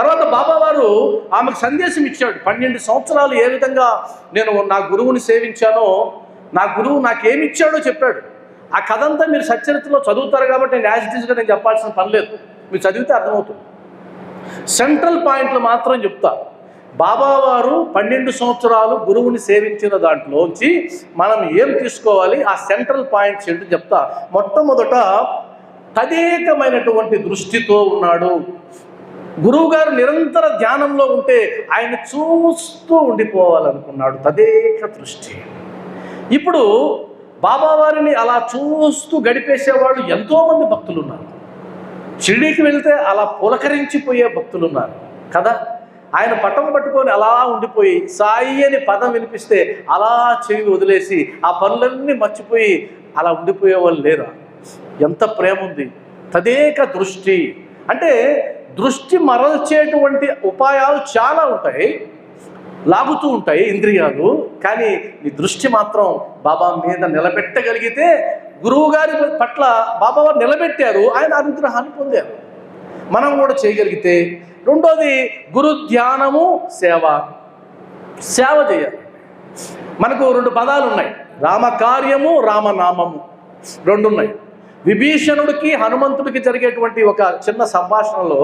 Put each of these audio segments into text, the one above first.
తర్వాత బాబావారు ఆమెకు సందేశం ఇచ్చాడు. పన్నెండు సంవత్సరాలు ఏ విధంగా నేను నా గురువుని సేవించానో నా గురువు నాకేమి ఇచ్చాడో చెప్పాడు. ఆ కథ అంతా మీరు సచ్చరిత్రలో చదువుతారు కాబట్టి నేను యాజిటీస్గా నేను చెప్పాల్సిన పని లేదు. మీరు చదివితే అర్థమవుతుంది. సెంట్రల్ పాయింట్లు మాత్రం చెప్తా. బాబావారు పన్నెండు సంవత్సరాలు గురువుని సేవించిన దాంట్లోంచి మనం ఏం తీసుకోవాలి? ఆ సెంట్రల్ పాయింట్స్ ఏంటో చెప్తా. మొట్టమొదట తదేకమైనటువంటి దృష్టితో ఉన్నాడు. గురువుగారు నిరంతర ధ్యానంలో ఉంటే ఆయన చూస్తూ ఉండిపోవాలనుకున్నాడు. తదేక దృష్టి ఇప్పుడు బాబావారిని అలా చూస్తూ గడిపేసేవాళ్ళు ఎంతోమంది భక్తులు ఉన్నారు షిరిడీకి వెళితే అలా పులకరించిపోయే భక్తులు ఉన్నారు కదా? ఆయన పట్టం పట్టుకొని అలా ఉండిపోయి సాయి అని పదం వినిపిస్తే అలా చెవి వదిలేసి ఆ పనులన్నీ మర్చిపోయి అలా ఉండిపోయే వాళ్ళు లేరా? ఎంత ప్రేమ ఉంది తదేక దృష్టి అంటే దృష్టి మరల్చేటువంటి ఉపాయాలు చాలా ఉంటాయి లాగుతూ ఉంటాయి ఇంద్రియాలు. కానీ నీ దృష్టి మాత్రం బాబా మీద నిలబెట్టగలిగితే గురువు గారి పట్ల బాబా వారు నిలబెట్టారు ఆయన అనుగ్రహాన్ని పొందారు. మనం కూడా చేయగలిగితే రెండోది గురు ధ్యానము సేవ. సేవ చేయాలి. మనకు రెండు పదాలు ఉన్నాయి. రామకార్యము రామనామము. రెండు ఉన్నాయి విభీషణుడికి హనుమంతుడికి జరిగేటువంటి ఒక చిన్న సంభాషణలో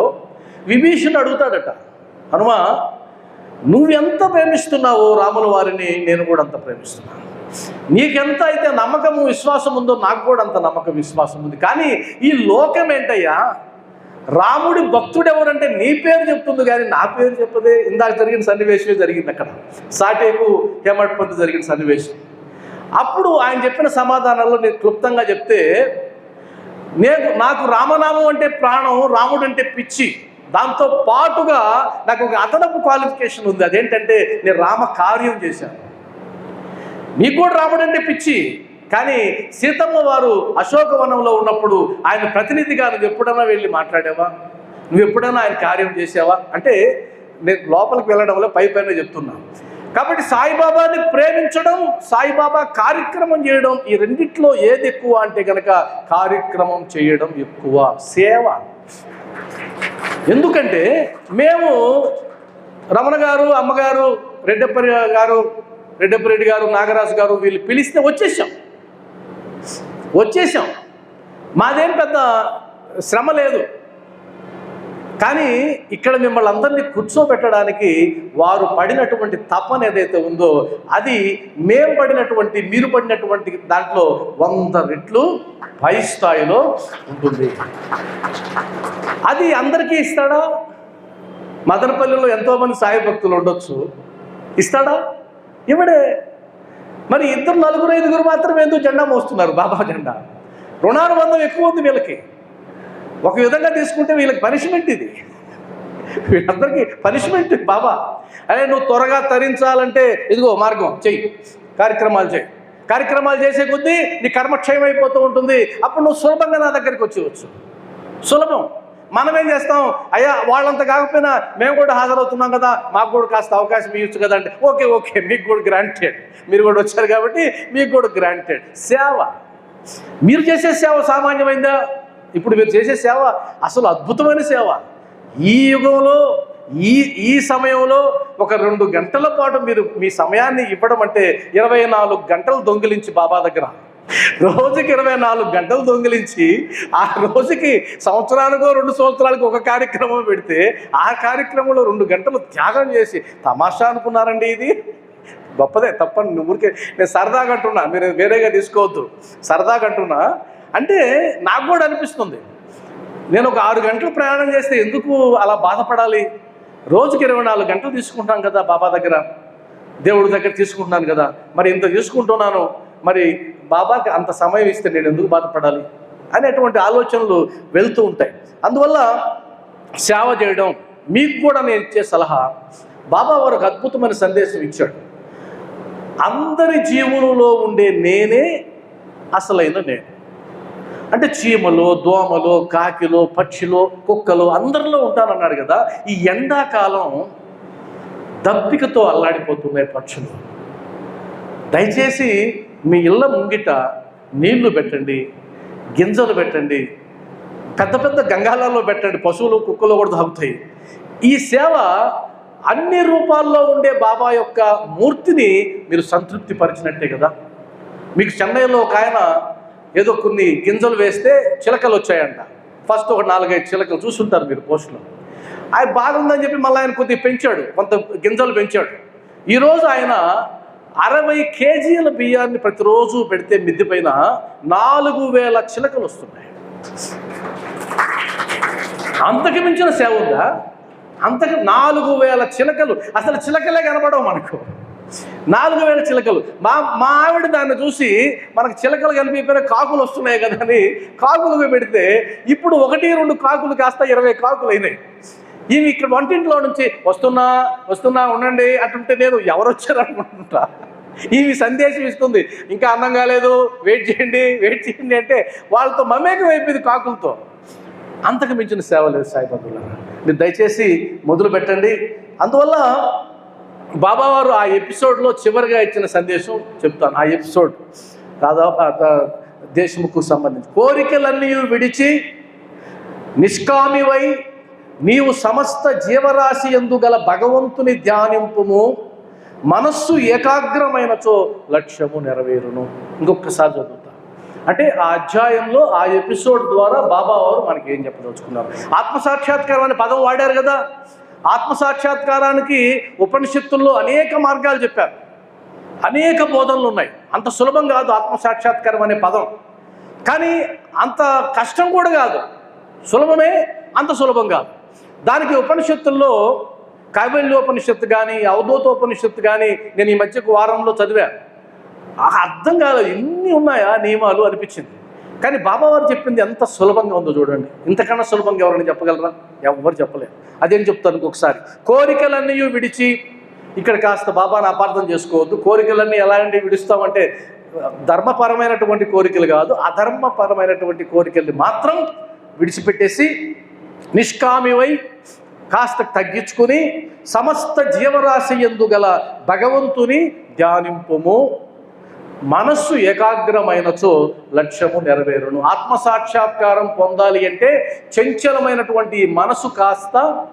విభీషణుడు అడుగుతాడట హనుమ నువ్వెంత ప్రేమిస్తున్నావో రాముల వారిని నేను కూడా అంత ప్రేమిస్తున్నాను. నీకెంత అయితే నమ్మకము విశ్వాసం ఉందో నాకు కూడా అంత నమ్మకం విశ్వాసం ఉంది. కానీ ఈ లోకం ఏంటయ్యా? రాముడి భక్తుడు ఎవరంటే నీ పేరు చెప్తుంది కానీ నా పేరు చెప్పదే. ఇందాక జరిగిన సన్నివేశమే జరిగింది అక్కడ. సాటేకు హేమట్ పంత్ జరిగిన సన్నివేశం. అప్పుడు ఆయన చెప్పిన సమాధానాల్లో నేను క్లుప్తంగా చెప్తే నేను నాకు రామనామం అంటే ప్రాణం రాముడు అంటే పిచ్చి. దాంతో పాటుగా నాకు ఒక అదనపు క్వాలిఫికేషన్ ఉంది. అదేంటంటే నేను రామ కార్యం చేశాను. మీకు కూడా రాముడు అంటే పిచ్చి. కానీ సీతమ్మ వారు అశోకవనంలో ఉన్నప్పుడు ఆయన ప్రతినిధిగా నువ్వు ఎప్పుడైనా వెళ్ళి మాట్లాడావా? నువ్వు ఎప్పుడైనా ఆయన కార్యం చేసావా అంటే నేను లోపలికి వెళ్ళడంలో పై పైన చెప్తున్నాను కాబట్టి సాయిబాబాని ప్రేమించడం సాయిబాబా కార్యక్రమం చేయడం ఈ రెండిట్లో ఏది ఎక్కువ అంటే కనుక కార్యక్రమం చేయడం ఎక్కువ సేవ. ఎందుకంటే మేము రమణ గారు అమ్మగారు రెడ్డప్పరి గారు రెడ్డప్పరెడ్డి గారు నాగరాజు గారు వీళ్ళు పిలిస్తే వచ్చేసాం. వచ్చేసాం. మాదేం పెద్ద శ్రమ లేదు. కానీ ఇక్కడ మిమ్మల్ని అందరినీ కూర్చోబెట్టడానికి వారు పడినటువంటి తపన ఏదైతే ఉందో అది మేము పడినటువంటి మీరు పడినటువంటి దాంట్లో వంద రెట్లు పై స్థాయిలో ఉంటుంది. అది అందరికీ ఇస్తాడా? మదనపల్లిలో ఎంతోమంది సాయి భక్తులు ఉండొచ్చు. ఇస్తాడా? ఇవిడే మరి ఇద్దరు నలుగురు ఐదుగురు మాత్రమే ఎందుకు జెండా మోస్తున్నారు? బాబా జెండా. రుణానుబంధం ఎక్కువ ఉంది వీళ్ళకి. ఒక విధంగా తీసుకుంటే వీళ్ళకి పనిష్మెంట్ ఇది. వీళ్ళందరికీ పనిష్మెంట్ బాబా. అరే నువ్వు త్వరగా తరించాలంటే ఇదిగో మార్గం చెయ్యి. కార్యక్రమాలు చేయి కార్యక్రమాలు చేసే కొద్దీ నీ కర్మక్షయం అయిపోతూ ఉంటుంది. అప్పుడు నువ్వు సులభంగా నా దగ్గరికి వచ్చేవచ్చు సులభం. మనం ఏం చేస్తాం? అయ్యా వాళ్ళంత కాకపోయినా మేము కూడా హాజరవుతున్నాం కదా. మాకు కూడా కాస్త అవకాశం ఇవ్వచ్చు కదా అంటే ఓకే ఓకే మీకు కూడా గ్రాంటెడ్ మీరు కూడా వచ్చారు కాబట్టి మీకు కూడా గ్రాంటెడ్ సేవ. మీరు చేసే సేవ సామాన్యమైందా? ఇప్పుడు మీరు చేసే సేవ అసలు అద్భుతమైన సేవ. ఈ యుగంలో ఈ ఈ సమయంలో ఒక రెండు గంటల పాటు మీరు మీ సమయాన్ని ఇవ్వడం అంటే ఇరవై నాలుగు గంటలు దొంగిలించి బాబా దగ్గర. రోజుకి ఇరవై నాలుగు గంటలు దొంగిలించి ఆ రోజుకి సంవత్సరానికో రెండు సంవత్సరాలకు ఒక కార్యక్రమం పెడితే ఆ కార్యక్రమంలో రెండు గంటలు త్యాగం చేసి తమాషా అనుకున్నారండి ఇది? గొప్పదే తప్పని నువ్వు ఊరికే నేను సరదాగా అంటున్నా మీరు వేరేగా తీసుకోవద్దు. సరదాగా అంటున్నా అంటే నాకు కూడా అనిపిస్తుంది. నేను ఒక ఆరు గంటలు ప్రయాణం చేస్తే ఎందుకు అలా బాధపడాలి? రోజుకి ఇరవై నాలుగు గంటలు తీసుకుంటాను కదా బాబా దగ్గర. దేవుడి దగ్గర తీసుకుంటున్నాను కదా. మరి ఇంత తీసుకుంటున్నాను. మరి బాబాకి అంత సమయం ఇస్తే నేను ఎందుకు బాధపడాలి? అనేటువంటి ఆలోచనలు వెళ్తూ ఉంటాయి. అందువల్ల సేవ చేయడం మీకు కూడా నేను ఇచ్చే సలహా బాబా వారు ఒక అద్భుతమైన సందేశం ఇచ్చాడు. అందరి జీవులలో ఉండే నేనే అసలైన నేను. అంటే చీమలు దోమలు కాకిలో పక్షిలో కుక్కలు అందరిలో ఉంటానన్నాడు కదా ఈ ఎండాకాలం దప్పికతో అల్లాడిపోతున్నాయి పక్షులు. దయచేసి మీ ఇళ్ళ ముంగిట నీళ్ళు పెట్టండి గింజలు పెట్టండి పెద్ద పెద్ద గంగాలలో పెట్టండి పశువులు కుక్కలు కూడా తాగుతాయి. ఈ సేవ అన్ని రూపాల్లో ఉండే బాబా యొక్క మూర్తిని మీరు సంతృప్తిపరిచినట్టే కదా. మీకు చెన్నైలో ఒక ఆయన ఏదో కొన్ని గింజలు వేస్తే చిలకలు వచ్చాయంట. ఫస్ట్ ఒక నాలుగైదు చిలకలు చూసుంటారు మీరు పోస్టులో. ఆయన బాగుందని చెప్పి మళ్ళీ ఆయన కొద్దిగా పెంచాడు. కొంత గింజలు పెంచాడు. ఈరోజు ఆయన అరవై కేజీల బియ్యాన్ని ప్రతిరోజు పెడితే మిద్ది పైన నాలుగు వేల చిలకలు వస్తున్నాయి. అంతకు మించిన సేవ ఉందా? అంతకు నాలుగు వేల చిలకలు. అసలు చిలకలే కనపడవు మనకు. నాలుగు వేల చిలకలు. మా మా ఆవిడ దాన్ని చూసి మనకు చిలకలు కనిపించిన కాకులు వస్తున్నాయి కదా అని కాకులుగా పెడితే ఇప్పుడు ఒకటి రెండు కాకులు కాస్త ఇరవై కాకులు అయినాయి. ఇవి ఇక్కడ వంటింట్లో నుంచి వస్తున్నా వస్తున్నా ఉండండి అటుంటే నేను ఎవరు వచ్చారు అనుకుంటా. ఇవి సందేశం ఇస్తుంది. ఇంకా అన్నం కాలేదు వెయిట్ చేయండి వెయిట్ చేయండి అంటే వాళ్ళతో మమేకం అయిపోయింది కాకులతో. అంతకు మించిన సేవ లేదు సాయిబాబుల మీరు దయచేసి మొదలు పెట్టండి. అందువల్ల బాబావారు ఆ ఎపిసోడ్లో చివరిగా ఇచ్చిన సందేశం చెప్తాను. ఆ ఎపిసోడ్ దాదాపు దేశముకు సంబంధించి. కోరికలన్నీ విడిచి నిష్కామివై నీవు సమస్త జీవరాశి ఎందుగల భగవంతుని ధ్యానింపుము. మనస్సు ఏకాగ్రమైనచో లక్ష్యము నెరవేరును. ఇంకొకసారి చదువుతా. అంటే ఆ అధ్యాయంలో ఆ ఎపిసోడ్ ద్వారా బాబావారు మనకి ఏం చెప్పదలుచుకున్నారు. ఆత్మసాక్షాత్కారం అనే పదం వాడారు కదా. ఆత్మసాక్షాత్కారానికి ఉపనిషత్తుల్లో అనేక మార్గాలు చెప్పారు. అనేక బోధనలు ఉన్నాయి. అంత సులభం కాదు ఆత్మసాక్షాత్కారం అనే పదం. కానీ అంత కష్టం కూడా కాదు. సులభమే అంత సులభం కాదు. దానికి ఉపనిషత్తుల్లో కైవల్యోపనిషత్తు కానీ అవధూతోపనిషత్తు కానీ నేను ఈ మధ్యకు వారంలో చదివాను. అర్థం కాదు. ఎన్ని ఉన్నాయా నియమాలు అనిపించింది. కానీ బాబావారు చెప్పింది ఎంత సులభంగా ఉందో చూడండి. ఇంతకన్నా సులభంగా ఎవరైనా చెప్పగలరా? ఎవరు చెప్పలేరు. అదేం చెప్తాను ఇంకొకసారి కోరికలన్నీ విడిచి ఇక్కడ కాస్త బాబాను అపార్థం చేసుకోవద్దు. కోరికలన్నీ ఎలాంటి విడుస్తామంటే ధర్మపరమైనటువంటి కోరికలు కాదు అధర్మపరమైనటువంటి కోరికల్ని మాత్రం విడిచిపెట్టేసి నిష్కామివై కాస్త తగ్గించుకుని సమస్త జీవరాశి ఎందు గల భగవంతుని ధ్యానింపము. మనస్సు ఏకాగ్రమైనచో లక్ష్యము నెరవేరును. ఆత్మసాక్షాత్కారం పొందాలి అంటే చంచలమైనటువంటి మనసు కాస్త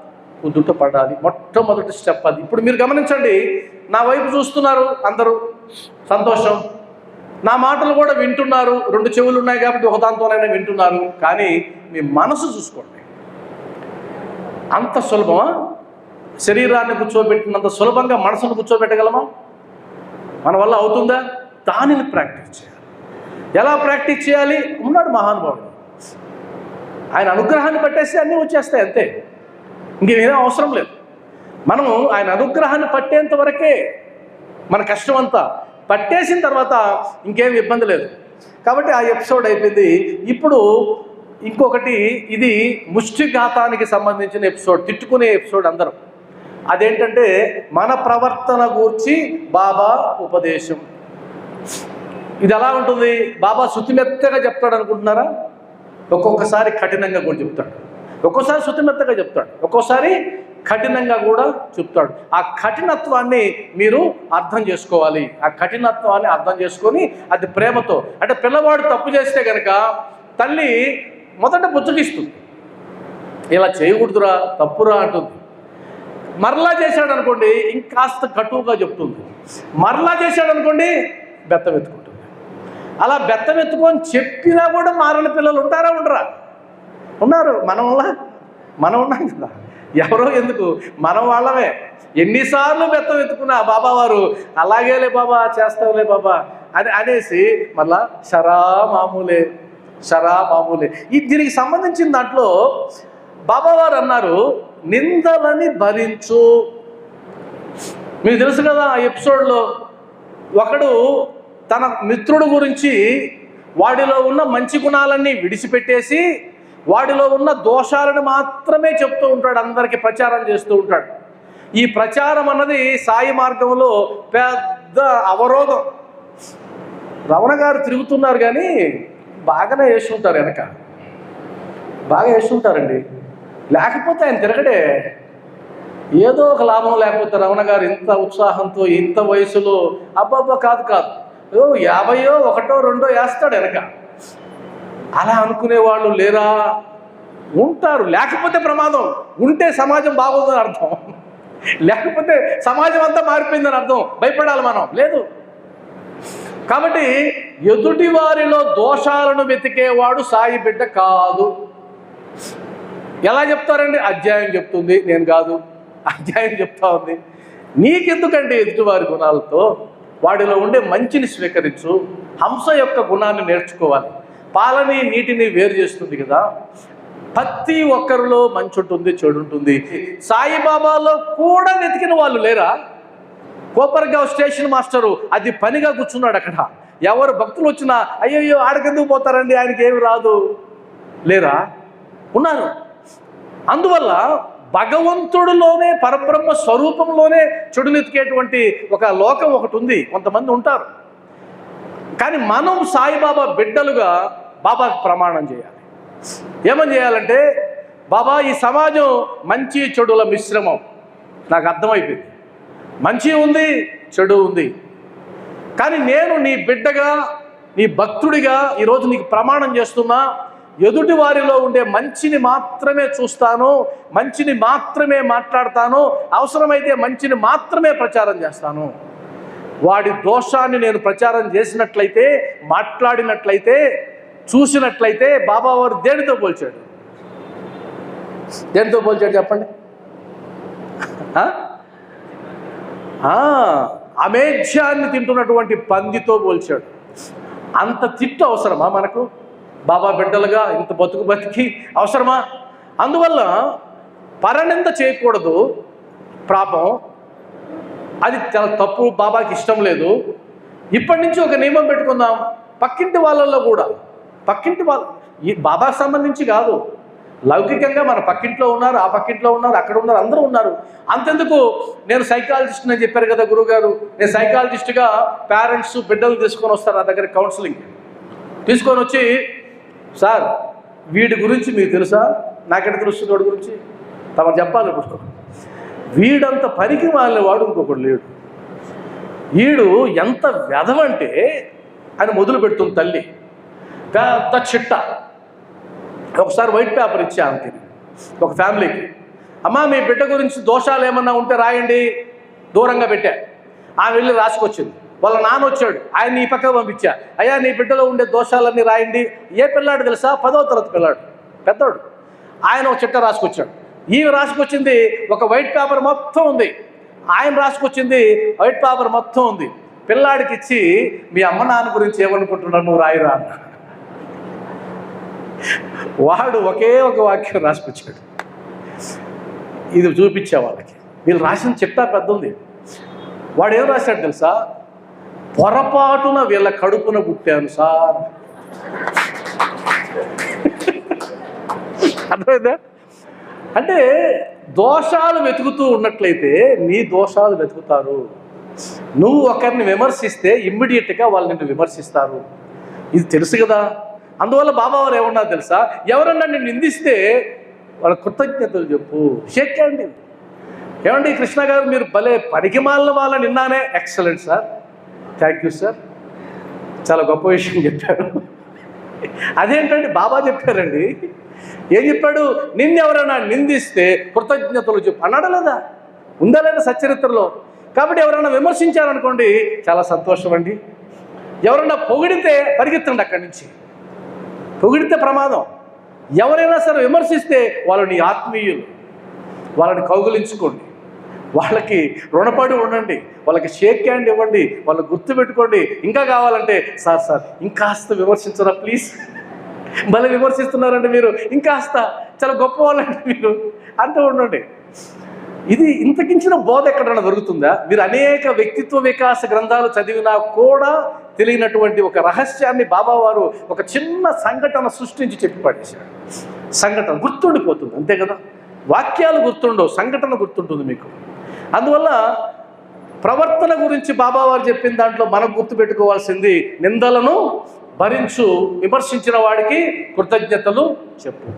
కుదుట పడాలి. మొట్టమొదటి స్టెప్ అది. ఇప్పుడు మీరు గమనించండి నా వైపు చూస్తున్నారు అందరూ. సంతోషం. నా మాటలు కూడా వింటున్నారు. రెండు చెవులు ఉన్నాయి కాబట్టి ఒకదాంతోనైనా వింటున్నారు. కానీ మీ మనసు చూసుకోండి. అంత సులభమా? శరీరాన్ని కూర్చోబెట్టినంత సులభంగా మనసును కూర్చోబెట్టగలమా? మన వల్ల అవుతుందా? దానిని ప్రాక్టీస్ చేయాలి. ఎలా ప్రాక్టీస్ చేయాలి? ఉన్నాడు మహానుభావుడు. ఆయన అనుగ్రహాన్ని పట్టేస్తే అన్నీ వచ్చేస్తాయి అంతే. ఇంకేమీ అవసరం లేదు. మనం ఆయన అనుగ్రహాన్ని పట్టేంత వరకే మన కష్టం అంతా పట్టేసిన తర్వాత ఇంకేం ఇబ్బంది లేదు. కాబట్టి ఆ ఎపిసోడ్ అయిపోయింది. ఇప్పుడు ఇంకొకటి ఇది ముష్టిఘాతానికి సంబంధించిన ఎపిసోడ్ తిట్టుకునే ఎపిసోడ్ అందరం. అదేంటంటే మన ప్రవర్తన గూర్చి బాబా ఉపదేశం. ఇది ఎలా ఉంటుంది? బాబా శుతిమెత్తగా చెప్తాడు అనుకుంటున్నారా ఒక్కొక్కసారి కఠినంగా కూడా చెప్తాడు. ఒక్కోసారి శుతిమెత్తగా చెప్తాడు. ఒక్కోసారి కఠినంగా కూడా చెప్తాడు. ఆ కఠినత్వాన్ని మీరు అర్థం చేసుకోవాలి. ఆ కఠినత్వాన్ని అర్థం చేసుకొని అది ప్రేమతో అంటే పిల్లవాడు తప్పు చేస్తే కనుక తల్లి మొదట బుచ్చగిస్తుంది ఇలా చేయకూడదురా తప్పురా అంటుంది. మరలా చేశాడు అనుకోండి ఇంకాస్త కటువుగా చెప్తుంది. మరలా చేశాడు అనుకోండి బెత్తం ఎత్తుకుంటుంది. అలా బెత్తం ఎత్తుకొని చెప్పినా కూడా మారని పిల్లలు ఉంటారా ఉండరా? ఉన్నారు. మనం మనం ఉన్నాం కదా. ఎవరో ఎందుకు? మనం వాళ్ళమే. ఎన్నిసార్లు బెత్తం ఎత్తుకున్నా బాబా వారు అలాగేలే బాబా చేస్తావులే బాబా అని అనేసి మళ్ళా షరా మామూలే షరా మామూలే. ఈ దీనికి సంబంధించిన దాంట్లో బాబావారు అన్నారు నిందలని భరించు. మీకు తెలుసు కదా ఆ ఎపిసోడ్లో ఒకడు తన మిత్రుడు గురించి వాడిలో ఉన్న మంచి గుణాలన్నీ విడిచిపెట్టేసి వాడిలో ఉన్న దోషాలను మాత్రమే చెప్తూ ఉంటాడు అందరికీ ప్రచారం చేస్తూ ఉంటాడు. ఈ ప్రచారం అన్నది సాయి మార్గంలో పెద్ద అవరోధం. రమణ గారు తిరుగుతున్నారు కానీ బాగానే వేసుకుంటారు వెనక. బాగా వేసుకుంటారండి లేకపోతే ఆయన తిరగడే ఏదో ఒక లాభం లేకపోతే రమణ గారు ఇంత ఉత్సాహంతో ఇంత వయసులో అబ్బాబ్బా కాదు కాదు. ఓ యాభయో ఒకటో రెండో వేస్తాడు వెనక. అలా అనుకునే వాళ్ళు లేరా? ఉంటారు. లేకపోతే ప్రమాదం. ఉంటే సమాజం బాగోదని అర్థం. లేకపోతే సమాజం అంతా మారిపోయిందని అర్థం. భయపడాలి మనం. లేదు. కాబట్టి ఎదుటి వారిలో దోషాలను వెతికేవాడు సాయి బిడ్డ కాదు. ఎలా చెప్తారండి? అధ్యాయం చెప్తుంది. నేను కాదు. అధ్యాయం చెప్తా ఉంది. నీకెందుకండి ఎదుటివారి గుణాలతో వాడిలో ఉండే మంచిని స్వీకరించు హంస యొక్క గుణాన్ని నేర్చుకోవాలి. పాలని నీటిని వేరు చేస్తుంది కదా. ప్రతి ఒక్కరిలో మంచి ఉంటుంది చెడు ఉంటుంది. సాయిబాబాలో కూడా వెతికిన వాళ్ళు లేరా? కోపర్గావ్ స్టేషన్ మాస్టరు అది పనిగా కూర్చున్నాడు అక్కడ. ఎవరు భక్తులు వచ్చినా అయ్యో ఆడకెందుకు పోతారండి? ఆయనకి ఏమి రాదు. లేరా? ఉన్నారు. అందువల్ల భగవంతుడిలోనే పరబ్రహ్మ స్వరూపంలోనే చెడులెతికేటువంటి ఒక లోకం ఒకటి ఉంది. కొంతమంది ఉంటారు. కానీ మనం సాయిబాబా బిడ్డలుగా బాబాకు ప్రమాణం చేయాలి. ఏమని చేయాలంటే బాబా ఈ సమాజం మంచి చెడుల మిశ్రమం. నాకు అర్థమైపోయింది. మంచి ఉంది చెడు ఉంది. కానీ నేను నీ బిడ్డగా నీ భక్తుడిగా ఈరోజు నీకు ప్రమాణం చేస్తున్నా. ఎదుటి వారిలో ఉండే మంచిని మాత్రమే చూస్తాను మంచిని మాత్రమే మాట్లాడతాను అవసరమైతే మంచిని మాత్రమే ప్రచారం చేస్తాను. వాడి దోషాన్ని నేను ప్రచారం చేసినట్లయితే మాట్లాడినట్లయితే చూసినట్లయితే బాబావారు దేనితో పోల్చాడు? దేనితో పోల్చాడు చెప్పండి? అమేధ్యాన్ని తింటున్నటువంటి పందితో పోల్చాడు. అంత తిట్టు అవసరమా మనకు? బాబా బిడ్డలుగా ఇంత బతుకు బతికి అవసరమా? అందువల్ల పరనింద చేయకూడదు. పాపం అది చాలా తప్పు బాబాకి ఇష్టం లేదు. ఇప్పటి నుంచి ఒక నియమం పెట్టుకుందాం. పక్కింటి వాళ్ళల్లో కూడా పక్కింటి వాళ్ళ ఈ బాబాకి సంబంధించి కాదు. లౌకికంగా మన పక్కింట్లో ఉన్నారు ఆ పక్కింట్లో ఉన్నారు అక్కడ ఉన్నారు అందరూ ఉన్నారు. అంతెందుకు? నేను సైకాలజిస్ట్ అని చెప్పారు కదా గురుగారు. నేను సైకాలజిస్ట్గా పేరెంట్స్ బిడ్డలు తీసుకొని వస్తారు నా దగ్గర కౌన్సిలింగ్. తీసుకొని వచ్చి సార్ వీడి గురించి మీకు తెలుసా? నాకెట తెలుస్తుంది వాడి గురించి? తమరు చెప్పాలి ఇప్పుడు వీడంత పనికి మాలిన వాడు ఇంకొకడు లేడు. వీడు ఎంత వెధవంటే అని మొదలు పెడుతుంది తల్లి. పెద్ద చిట్ట. ఒకసారి వైట్ పేపర్ ఇచ్చే ఆమెకి. ఒక ఫ్యామిలీకి. అమ్మా మీ బిడ్డ గురించి దోషాలు ఏమన్నా ఉంటే రాయండి. దూరంగా పెట్టా. ఆమె వెళ్ళి రాసుకొచ్చింది. వాళ్ళ నాన్న వచ్చాడు. ఆయన ఈ పక్కకు పంపించా. అయ్యా నీ బిడ్డలో ఉండే దోషాలన్నీ రాయండి. ఏ పిల్లాడు తెలుసా? పదో తరగతి పిల్లాడు. పెద్దోడు. ఆయన ఒక చిట్ట రాసుకొచ్చాడు. ఈమె రాసుకొచ్చింది ఒక వైట్ పేపర్ మొత్తం ఉంది. ఆయన రాసుకొచ్చింది వైట్ పేపర్ మొత్తం ఉంది. పిల్లాడికి ఇచ్చి మీ అమ్మ నాన్న గురించి ఏమనుకుంటున్నావు నువ్వు రాయిరా అన్న వాడు ఒకే ఒక వాక్యం రాసుకొచ్చాడు. ఇది చూపించే వాళ్ళకి. వీళ్ళు రాసిన చిట్టా పెద్ద ఉంది వాడు ఏం రాశాడు తెలుసా? పొరపాటున వీళ్ళ కడుపున పుట్టాను సార్. అర్థమైందా? అంటే దోషాలు వెతుకుతూ ఉన్నట్లయితే నీ దోషాలు వెతుకుతారు. నువ్వు ఒకరిని విమర్శిస్తే ఇమ్మీడియట్గా వాళ్ళు నిన్ను విమర్శిస్తారు. ఇది తెలుసు కదా? అందువల్ల బాబా వారు ఏమన్నా తెలుసా? ఎవరన్నా నిన్ను నిందిస్తే వాళ్ళ కృతజ్ఞతలు చెప్పు. షేక్ అండి ఏమండి కృష్ణ గారు మీరు భలే పనికిమాలిన వాళ్ళ నిన్నానే. Excellent sir. Thank you sir చాలా గొప్ప విషయం చెప్పారు. అదేంటండి బాబా చెప్పారండి ఏం చెప్పాడు? నిన్నెవరైనా నిందిస్తే కృతజ్ఞతలు చెప్పు అన్నాడా లేదా? ఉందా లేదా సచ్చరిత్రలో? కాబట్టి ఎవరైనా విమర్శించారనుకోండి చాలా సంతోషం అండి ఎవరైనా పొగిడితే పరిగెత్తండి అక్కడి నుంచి. పొగిడితే ప్రమాదం. ఎవరైనా సరే విమర్శిస్తే వాళ్ళని ఆత్మీయులు వాళ్ళని కౌగులించుకోండి. వాళ్ళకి రుణపడి ఉండండి వాళ్ళకి షేక్ హ్యాండ్ ఇవ్వండి వాళ్ళు గుర్తుపెట్టుకోండి ఇంకా కావాలంటే సార్ సార్ ఇంకాస్త విమర్శించరా ప్లీజ్ భలే విమర్శిస్తున్నారండి మీరు ఇంకాస్త చాలా గొప్ప వాళ్ళండి మీరు అంటూ ఉండండి. ఇది ఇంతకించిన బోధ ఎక్కడైనా దొరుకుతుందా? మీరు అనేక వ్యక్తిత్వ వికాస గ్రంథాలు చదివినా కూడా తెలియనటువంటి ఒక రహస్యాన్ని బాబా వారు ఒక చిన్న సంఘటన సృష్టించి చెప్పి పడేశాడు సంఘటన గుర్తుండిపోతుంది అంతే కదా? వాక్యాలు గుర్తుండవు సంఘటన గుర్తుంటుంది మీకు. అందువల్ల ప్రవర్తన గురించి బాబావారు చెప్పిన దాంట్లో మనం గుర్తుపెట్టుకోవాల్సింది నిందలను భరించు విమర్శించిన వాడికి కృతజ్ఞతలు చెప్పు.